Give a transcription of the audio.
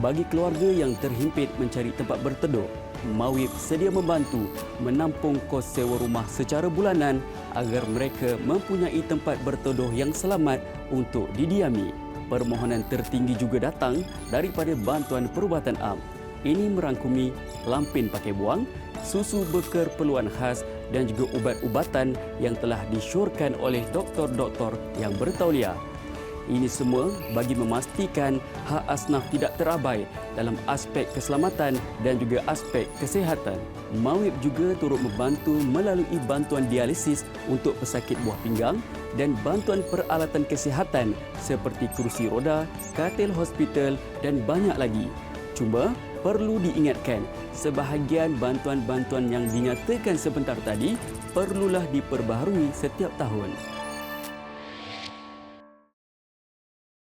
Bagi keluarga yang terhimpit mencari tempat berteduh, Mawib sedia membantu menampung kos sewa rumah secara bulanan agar mereka mempunyai tempat berteduh yang selamat untuk didiami. Permohonan tertinggi juga datang daripada Bantuan Perubatan Am. Ini merangkumi lampin pakai buang, susu berkeperluan khas dan juga ubat-ubatan yang telah disyorkan oleh doktor-doktor yang bertauliah. Ini semua bagi memastikan hak asnaf tidak terabai dalam aspek keselamatan dan juga aspek kesihatan. Mawib juga turut membantu melalui bantuan dialisis untuk pesakit buah pinggang dan bantuan peralatan kesihatan seperti kerusi roda, katil hospital dan banyak lagi. Cuma perlu diingatkan, sebahagian bantuan-bantuan yang dinyatakan sebentar tadi perlulah diperbaharui setiap tahun.